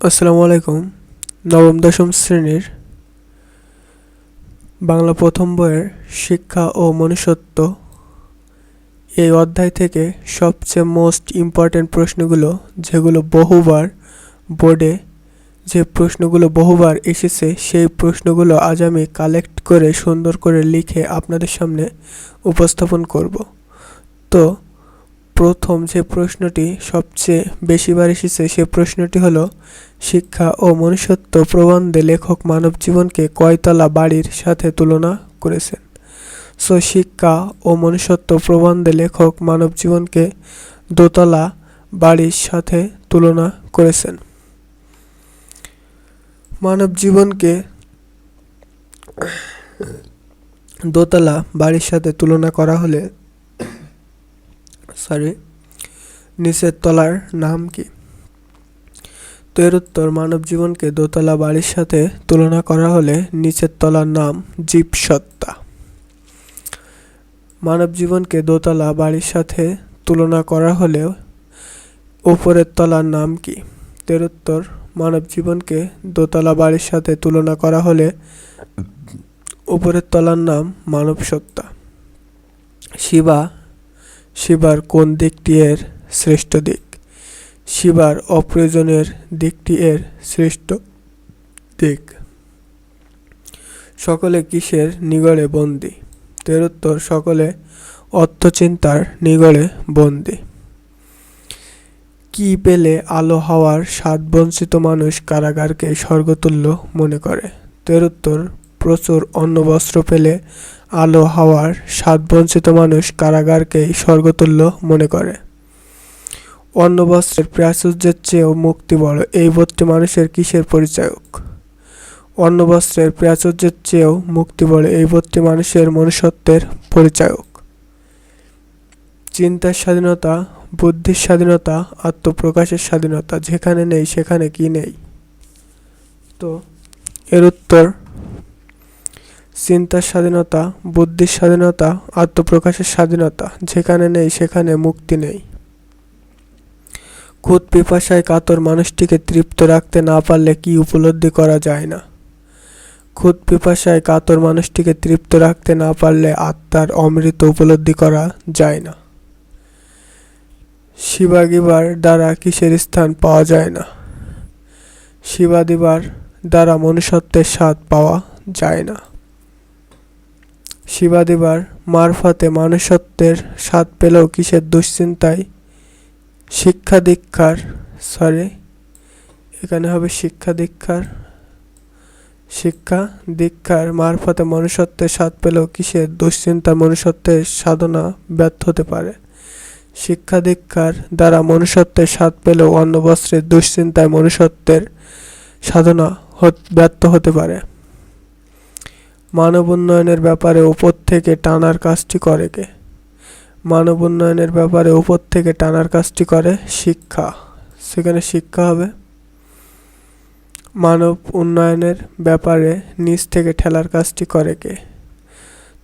আসসালামু আলাইকুম। নবম, দশম শ্রেণির বাংলা প্রথম বইয়ের শিক্ষা ও মনুষ্যত্ব এই অধ্যায় থেকে সবচেয়ে মোস্ট ইম্পর্ট্যান্ট প্রশ্নগুলো, যেগুলো বহুবার বোর্ডে যে প্রশ্নগুলো বহুবার এসেছে, সেই প্রশ্নগুলো আজ আমি কালেক্ট করে সুন্দর করে লিখে আপনাদের সামনে উপস্থাপন করব। তো প্রথম যে প্রশ্নটি সবচেয়ে বেশিবার এসেছে সে প্রশ্নটি হলো, শিক্ষা ও মনুষ্যত্ব প্রবন্ধে লেখক মানব জীবনকে কয়তলা বাড়ির সাথে তুলনা করেছেন। সো, শিক্ষা ও মনুষ্যত্ব প্রবন্ধে লেখক মানব জীবনকে দোতলা বাড়ির সাথে তুলনা করেছেন। মানব জীবনকে দোতলা বাড়ির সাথে তুলনা করা হলে সরি, নিচের তলার নাম কি? তো এর উত্তর মানব জীবনকে দোতলা বাড়ির সাথে তুলনা করা হলে নিচের তলার নাম জীবসত্তা। মানব জীবনকে দোতলা বাড়ির সাথে তুলনা করা হলে উপরের তলার নাম কি? এর উত্তর মানব জীবনকে দোতলা বাড়ির সাথে তুলনা করা হলে উপরের তলার নাম মানব সত্তা শিবা শিবার কোন দিকটি এর শ্রেষ্ঠ দিক? শিবার অপ্রয়োজনের দিকটি এর শ্রেষ্ঠ দিক। সকলে কিসের নিগড়ে বন্দি? তেরোত্তর, সকলে অর্থচিন্তার নিগড়ে বন্দি। কি পেলে আলো হওয়ার স্বাদ বঞ্চিত মানুষ কারাগারকে স্বর্গতুল্য মনে করে? তের উত্তর প্রচুর অন্নবস্ত্র পেলে আলো হাওয়ার স্বাদবঞ্চিত মানুষ কারাগারকেই স্বর্গতুল্য মনে করে। অন্নবস্ত্রের প্রাচুর্যের চেয়েও মুক্তি বড় এই বোধটি মানুষের কিসের পরিচায়ক? অন্নবস্ত্রের প্রাচুর্যের চেয়েও মুক্তি বড় এই বোধটি মানুষের মনুষ্যত্বের পরিচায়ক। চিন্তার স্বাধীনতা, বুদ্ধির স্বাধীনতা, আত্মপ্রকাশের স্বাধীনতা যেখানে নেই সেখানে কি নেই? তো এর উত্তর চিন্তার স্বাধীনতা, বুদ্ধির স্বাধীনতা, আত্মপ্রকাশের স্বাধীনতা, যেখানে নেই সেখানে মুক্তি নেই। খুদ পিপাসায় কাতর মানুষটিকে তৃপ্ত রাখতে না পারলে কি উপলব্ধি করা যায় না? খুদ পিপাসায় কাতর মানুষটিকে তৃপ্ত রাখতে না পারলে আত্মার অমৃত উপলব্ধি করা যায় না। শিবাগিবার দ্বারা কিসের স্থান পাওয়া যায় না? শিবাদিবার দ্বারা মনুষ্যত্বের স্বাদ পাওয়া যায় না। শিবাদিবার মারফতে মানুষত্বের স্বাদ পেলেও কিসের দুশ্চিন্তায়? শিক্ষা দীক্ষার সরি এখানে হবে শিক্ষা দীক্ষার। শিক্ষা দীক্ষার মারফতে মনুষ্যত্বের স্বাদ পেলেও কিসের দুশ্চিন্তা মনুষ্যত্বের সাধনা ব্যর্থ হতে পারে? শিক্ষা দীক্ষার দ্বারা মনুষ্যত্বের স্বাদ পেলেও অন্য বস্ত্রের দুশ্চিন্তায় মনুষ্যত্বের সাধনা ব্যর্থ হতে পারে। মানব উন্নয়নের ব্যাপারে উপর থেকে টানার কাজটি করে কে? মানব উন্নয়নের ব্যাপারে উপর থেকে টানার কাজটি করে শিক্ষা। সেখানে শিক্ষা হবে। মানব উন্নয়নের ব্যাপারে নিচ থেকে ঠেলার কাজটি করে কে?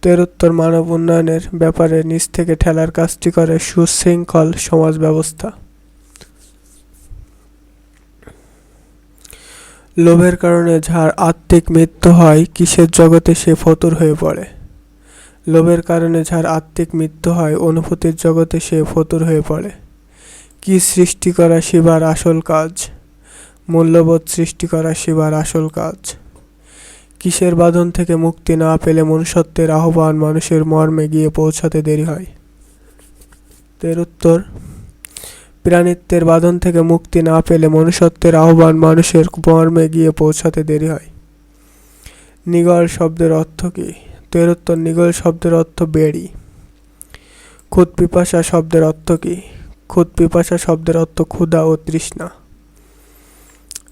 তের উত্তর, মানব উন্নয়নের ব্যাপারে নিচ থেকে ঠেলার কাজটি করে সুশৃঙ্খল সমাজ ব্যবস্থা। লোভের কারণে যার আত্মিক মৃত্যু হয়, কিসের জগতে সে ফতুর হয়ে পড়ে? লোভের কারণে যার আত্মিক মৃত্যু হয়, অনুভূতির জগতে সে ফতুর হয়ে পড়ে। কি সৃষ্টি করা শিবার আসল কাজ? মূল্যবোধ সৃষ্টি করা শিবার আসল কাজ। কিসের বাঁধন থেকে মুক্তি না পেলে মনুষ্যত্বের আহ্বান মানুষের মর্মে গিয়ে পৌঁছাতে দেরি হয়? এর উত্তর প্রাণিত্বের বাঁধন থেকে মুক্তি না পেলে মনুষ্যত্বের আহ্বান মানুষের মর্মে গিয়ে পৌঁছাতে দেরি হয়। নিগল শব্দের অর্থ কী? তেরোত্তর নিগল শব্দের অর্থ বেড়ি। খুদ পিপাসা শব্দের অর্থ কী? খুদ পিপাসা শব্দের অর্থ ক্ষুধা ও তৃষ্ণা।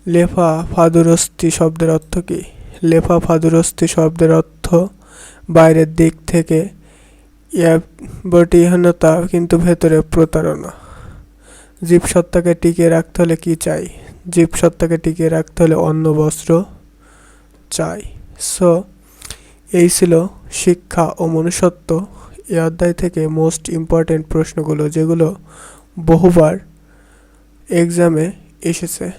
লেফা ফাদুরস্তি শব্দের অর্থ কী? লেফা ফাদুরস্তি শব্দের অর্থ বাইরের দিক থেকে বটিহীনতা, কিন্তু ভেতরে প্রতারণা। জীবসত্তাকে টিকিয়ে রাখতে হলে কি চাই? জীবসত্তাকে টিকিয়ে রাখতে হলে অন্ন, বস্ত্র চাই। সো, এই ছিল শিক্ষা ও মনুষ্যত্ব। এই অধ্যায় থেকে মোস্ট ইম্পর্টেন্ট প্রশ্নগুলো, যেগুলো বহুবার এক্সামে এসেছে।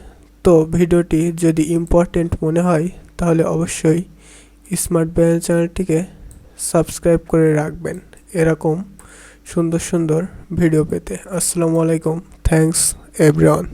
তো, ভিডিওটি যদি ইম্পর্টেন্ট মনে হয়, তাহলে অবশ্যই স্মার্ট ব্যায়াম চ্যানেলটিকে সাবস্ক্রাইব করে রাখবেন। এরকম সুন্দর সুন্দর ভিডিও পেতে। আসসালামু আলাইকুম। Thanks everyone